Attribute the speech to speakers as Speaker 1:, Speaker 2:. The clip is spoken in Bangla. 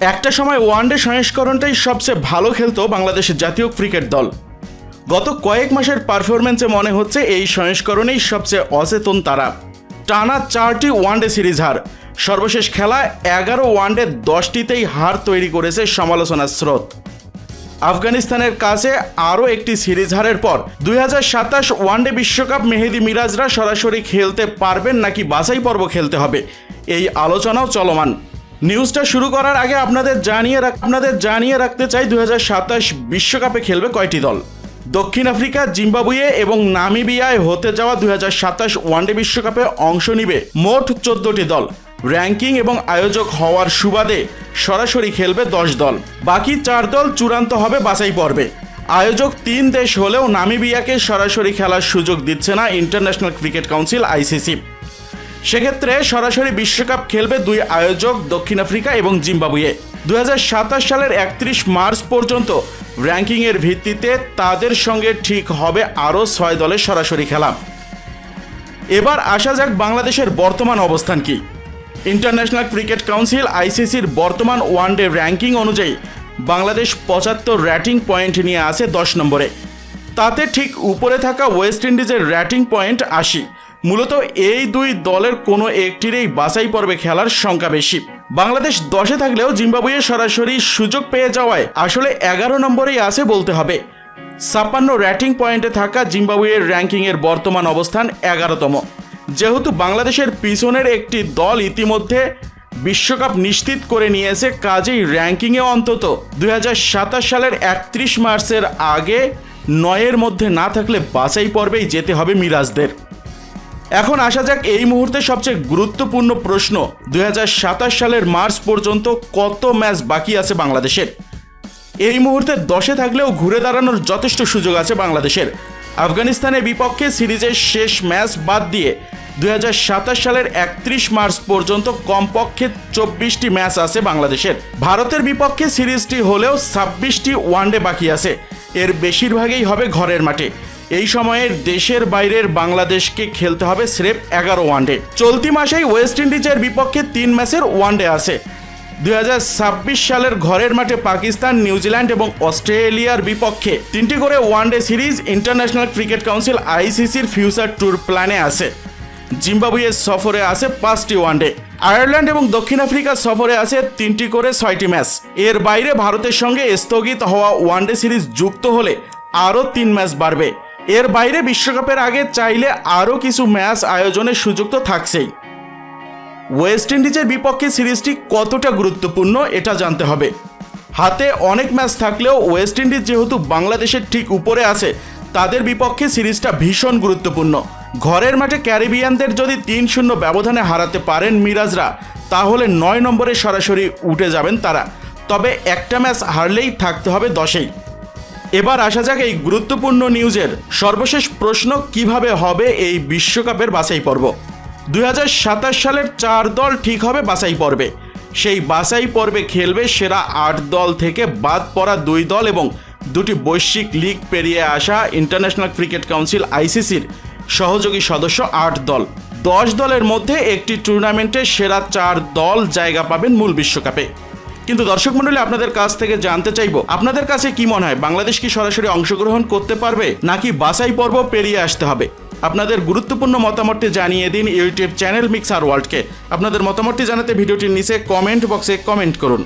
Speaker 1: একটা সময় ওয়ানডে সংস্করণটাই সবচেয়ে ভালো খেলতো বাংলাদেশের জাতীয় ক্রিকেট দল। গত কয়েক মাসের পারফরমেন্সে মনে হচ্ছে এই সংস্করণেই সবচেয়ে অচেতন তারা। টানা চারটি ওয়ানডে সিরিজ হার। সর্বশেষ খেলা এগারো ওয়ানডে দশটিতেই হার তৈরি করেছে সমালোচনার স্রোত। আফগানিস্তানের কাছে আরও একটি সিরিজ হারের পর দুই হাজার সাতাশ ওয়ানডে বিশ্বকাপ মেহেদি মিরাজরা সরাসরি খেলতে পারবেন নাকি বাছাই পর্ব খেলতে হবে, এই আলোচনাও চলমান। নিউজটা শুরু করার আগে আপনাদের জানিয়ে আপনাদের জানিয়ে রাখতে চাই সাতাশ বিশ্বকাপে খেলবে কয়টি দল? দক্ষিণ আফ্রিকা, জিম্বাবুয়ে এবং নামিবিয়ায় হতে যাওয়া দুই হাজার সাতাশ ওয়ানডে বিশ্বকাপে অংশ নিবে মোট চোদ্দটি দল। র্যাঙ্কিং এবং আয়োজক হওয়ার সুবাদে সরাসরি খেলবে দশ দল। বাকি চার দল চূড়ান্ত হবে বাছাই পর্বে। আয়োজক তিন দেশ হলেও নামিবিয়াকে সরাসরি খেলার সুযোগ দিচ্ছে না ইন্টারন্যাশনাল ক্রিকেট কাউন্সিল আইসিসি। সেক্ষেত্রে সরাসরি বিশ্বকাপ খেলবে দুই আয়োজক দক্ষিণ আফ্রিকা এবং জিম্বাবুয়ে। দু হাজার সাতাশ সালের একত্রিশ মার্চ পর্যন্ত র্যাঙ্কিংয়ের ভিত্তিতে তাদের সঙ্গে ঠিক হবে আরও ছয় দলের সরাসরি খেলা। এবার আসা যাক বাংলাদেশের বর্তমান অবস্থান কি। ইন্টারন্যাশনাল ক্রিকেট কাউন্সিল আইসিসির বর্তমান ওয়ানডে র্যাঙ্কিং অনুযায়ী বাংলাদেশ পঁচাত্তর র্যাটিং পয়েন্ট নিয়ে আছে দশ নম্বরে। তাতে ঠিক উপরে থাকা ওয়েস্ট ইন্ডিজের র্যাটিং পয়েন্ট আশি। মূলত এই দুই দলের কোনো একটিরই বাছাই পর্বে খেলার সংখ্যা বেশি। বাংলাদেশ দশে থাকলেও জিম্বাবুয়ে সরাসরি সুযোগ পেয়ে যাওয়ায় আসলে এগারো নম্বরেই আছে বলতে হবে। ছাপ্পান্ন র্যাটিং পয়েন্টে থাকা জিম্বাবুয়ের র্যাঙ্কিংয়ের বর্তমান অবস্থান এগারোতম। যেহেতু বাংলাদেশের পিছনের একটি দল ইতিমধ্যে বিশ্বকাপ নিশ্চিত করে নিয়েছে, কাজেই র্যাঙ্কিংয়ে অন্তত দুই হাজার সাতাশ সালের একত্রিশ মার্চের আগে নয়ের মধ্যে না থাকলে বাছাই পর্বেই যেতে হবে মিরাজদের। এখন আসা যাক এই মুহূর্তে সবচেয়ে গুরুত্বপূর্ণ প্রশ্ন দু হাজার সাতাশ সালের মার্চ পর্যন্ত কত ম্যাচ বাকি আছে বাংলাদেশের? এই মুহূর্তে দশে থাকলেও ঘুরে দাঁড়ানোর যথেষ্ট সুযোগ আছে বাংলাদেশের। আফগানিস্তানের বিপক্ষে সিরিজের শেষ ম্যাচ বাদ দিয়ে দুই হাজার সাতাশ সালের একত্রিশ মার্চ পর্যন্ত কমপক্ষে চব্বিশটি ম্যাচ আছে বাংলাদেশের। ভারতের বিপক্ষে সিরিজটি হলেও ছাব্বিশটি ওয়ানডে বাকি আছে। এর বেশিরভাগই হবে ঘরের মাঠে। এই সময়ে দেশের বাইরের বাংলাদেশকে খেলতে হবে স্রেফ এগারো ওয়ানডে। চলতি মাসেই ওয়েস্ট ইন্ডিজের বিপক্ষে তিন ম্যাচের ওয়ানডে আছে। দু হাজার ছাব্বিশ সালের ঘরের মাঠে পাকিস্তান, নিউজিল্যান্ড এবং অস্ট্রেলিয়ার বিপক্ষে তিনটি করে one day series international cricket council আইসিসির ফিউচার ট্যুর প্ল্যানে আছে। জিম্বাবুয়ের সফরে আছে পাঁচটি ওয়ানডে। আয়ারল্যান্ড এবং দক্ষিণ আফ্রিকা সফরে আছে তিনটি করে ছয়টি ম্যাচ। এর বাইরে ভারতের সঙ্গে স্থগিত হওয়া ওয়ানডে সিরিজ যুক্ত হলে আরও তিন ম্যাচ বাড়বে। এর বাইরে বিশ্বকাপের আগে চাইলে আরও কিছু ম্যাচ আয়োজনের সুযোগ তো থাকছেই। ওয়েস্ট ইন্ডিজের বিপক্ষে সিরিজটি কতটা গুরুত্বপূর্ণ এটা জানতে হবে। হাতে অনেক ম্যাচ থাকলেও ওয়েস্ট ইন্ডিজ যেহেতু বাংলাদেশের ঠিক উপরে আছে, তাদের বিপক্ষে সিরিজটা ভীষণ গুরুত্বপূর্ণ। ঘরের মাঠে ক্যারিবিয়ানদের যদি তিন শূন্য ব্যবধানে হারাতে পারেন মিরাজরা, তাহলে নয় নম্বরে সরাসরি উঠে যাবেন তারা। তবে একটা ম্যাচ হারলেই থাকতে হবে দশেই। এবার আসা যাক এই গুরুত্বপূর্ণ নিউজের সর্বশেষ প্রশ্ন কীভাবে হবে এই বিশ্বকাপের বাছাই পর্ব। দু হাজার সাতাশ সালের চার দল ঠিক হবে বাছাই পর্বে। সেই বাছাই পর্বে খেলবে সেরা আট দল থেকে বাদ পড়া দুই দল এবং দুটি বৈশ্বিক লিগ পেরিয়ে আসা ইন্টারন্যাশনাল ক্রিকেট কাউন্সিল আইসিসির সহযোগী সদস্য আট দল। দশ দলের মধ্যে একটি টুর্নামেন্টে সেরা চার দল জায়গা পাবেন মূল বিশ্বকাপে। কিন্তু দর্শক মন্ডলী আপনাদের কাছ থেকে জানতে চাইব, আপনাদের কাছে কি মনে হয়, বাংলাদেশ কি সরাসরি অংশগ্রহণ করতে পারবে, নাকি বাসাই পর্ব পেরিয়ে আসতে হবে? আপনাদের গুরুত্বপূর্ণ মতামতটি জানিয়ে দিন ইউটিউব চ্যানেল মিক্সার ওয়ার্ল্ডকে আপনাদের মতামতটি জানাতে ভিডিওটির নিচে কমেন্ট বক্সে কমেন্ট করুন।